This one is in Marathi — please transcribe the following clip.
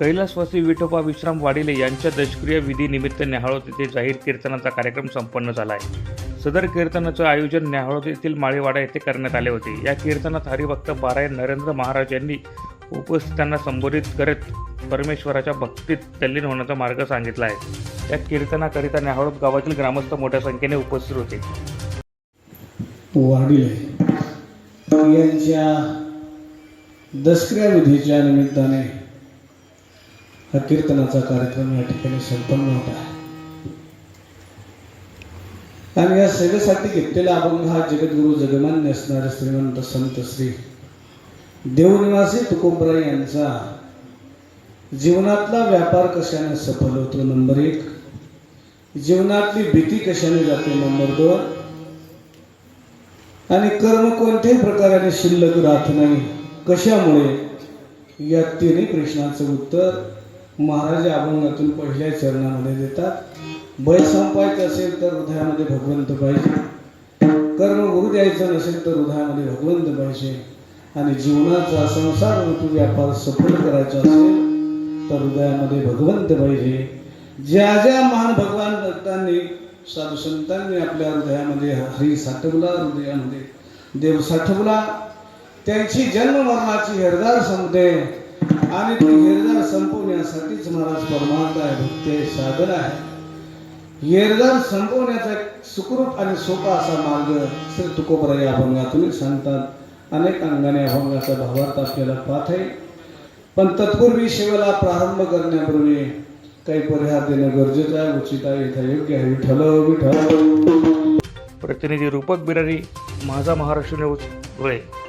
कैलासवासी विठोबा विश्राम वाडिले यांच्या दशक्रिय विधीनिमित्त न्याहाळोत येथे जाहीर कीर्तनाचा कार्यक्रम संपन्न झाला आहे सदर कीर्तनाचं आयोजन न्याहाळोत येथील माळीवाडा येथे करण्यात आले होते. या कीर्तनात हरिभक्त बाराय नरेंद्र महाराज यांनी उपस्थितांना संबोधित करत परमेश्वराच्या भक्तीत तल्लीन होण्याचा मार्ग सांगितला आहे या कीर्तनाकरिता न्याहाळोत गावातील ग्रामस्थ मोठ्या संख्येने उपस्थित होते. यांच्या दसऱ्या विधीच्या निमित्ताने हा कीर्तनाचा कार्यक्रम या ठिकाणी संपन्न होत आहे. आणि या सेवेसाठी घेतलेला अभंग हा जगद्गुरु जगमान्य असणारे श्रीमंत संत श्री देवनिवासी तुकोबराय यांचा जीवनातला व्यापार कशाने सफल होतो नंबर एक. जीवनातली भीती कशाने जाते नंबर दोन. आणि कर्म कोणत्याही प्रकाराने शिल्लक राहत नाही कशामुळे? या तिन्ही प्रश्नाचं उत्तर महाराज अभंगातून पहिल्या चरणामध्ये देतात. भय संपायचं असेल तर हृदयामध्ये भगवंत पाहिजे. कर्म गुरु द्यायचं नसेल तर हृदयामध्ये भगवंत पाहिजे. आणि जीवनाचा संसार ऋतू व्यापार सफल करायचा असेल तर हृदयामध्ये भगवंत पाहिजे. ज्या ज्या महान भगवान भक्तांनी साधू संतांनी आपल्या हृदयामध्ये हरी साठवला हृदयामध्ये देव साठवला त्यांची जन्म मरणाची हेरदार संपते आणि तो हेरदार संपवण्यासाठीच महाराज परमार्थ आहे भक्ती साधन आहे. हेरदार संपवण्याचा एक सुखरूप आणि सोपा असा मार्ग श्री तुकोबराय अभंगातून सांगतात. अनेक अंगाने अभंगाचा भावार्थ आपल्याला पाहता येईल. पण तत्पूर्वी शिवाला प्रारंभ करण्यापूर्वी काही परिहार देणं गरजेचं आहे उचित आहे इथं योग्य आहे. विठ्ठल विठ्ठल. प्रतिनिधी रूपक बिरारी माझा महाराष्ट्र न्यूज धुळे.